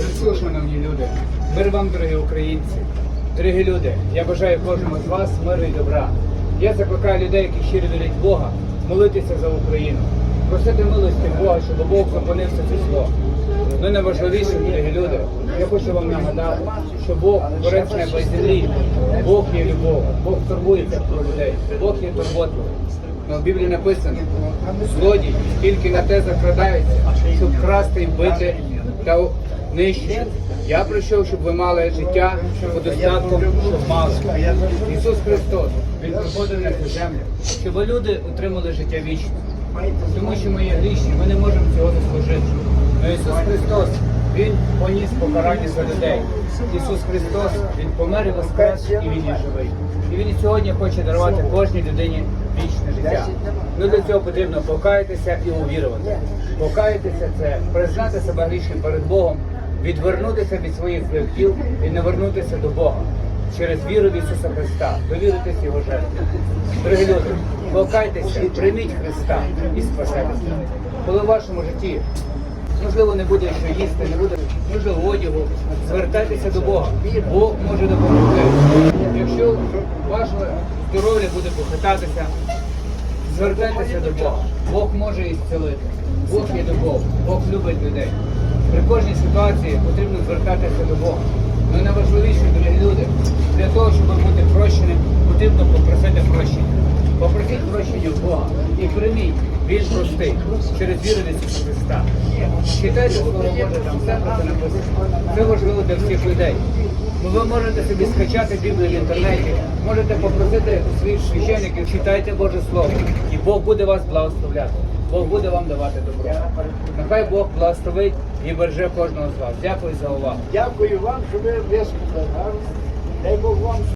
Ісусу шановні люди. Мир вам, дорогі українці. Дорогі люди, я бажаю кожному з вас миру і добра. Я закликаю людей, які щиро вірять Бога, молитися за Україну, просити милості Бога, щоб Бог зупинив це зло. Ну найважливіше, дорогі люди, я хочу вам нагадати, що Бог творець неба і землі, Бог є любов, Бог турбується про людей, Бог є турботливий. Ну, в Біблії написано, злодій тільки на те закрадається, щоб красти і вбити та нищити. Я прийшов, щоб ви мали життя по достатку, щоб мали. Ісус Христос, Він приходив на цю землю, щоб люди отримали життя вічне. Тому що ми є грішні, ми не можемо цього заслужити. Но Ісус Христос, Він поніс покарання за людей. Ісус Христос, Він помер і воскрес, і Він є живий. І Він сьогодні хоче дарувати кожній людині вічне життя. Ну для цього потрібно покаятися і увірувати. Покаятися це признати себе грішним перед Богом, відвернутися від своїх злих і не вернутися до Бога через віру в Ісуса Христа, довіритись Його жертві. Дорогі люди, покайтеся, прийміть Христа і спасетеся. Коли в вашому житті можливо не буде що їсти, не буде можливо одягу, звертайтеся до Бога. Бог може допомогти. Якщо ваше здоров'я буде похитатися, звертайтеся до Бога. Бог може ісцілити. Бог є любов, Бог любить людей. При кожній ситуації потрібно звертатися до Бога. Ну найважливіше, дорогі люди, для того, щоб бути прощеним, потрібно попросити прощення. Попросіть прощення в Бога і прийміть. Він простий через віру в Ісуса Христа. Читайте Слово Боже, там все про це написано. Це важливо для всіх людей. Ну, ви можете собі скачати Біблію в інтернеті, можете попросити своїх священників, читайте Боже Слово, і Бог буде вас благословляти. Бог буде вам давати добро. Нехай Бог благословить і береже кожного з вас. Дякую за увагу. Дякую вам, що ви вислухали. Дай Бог вам.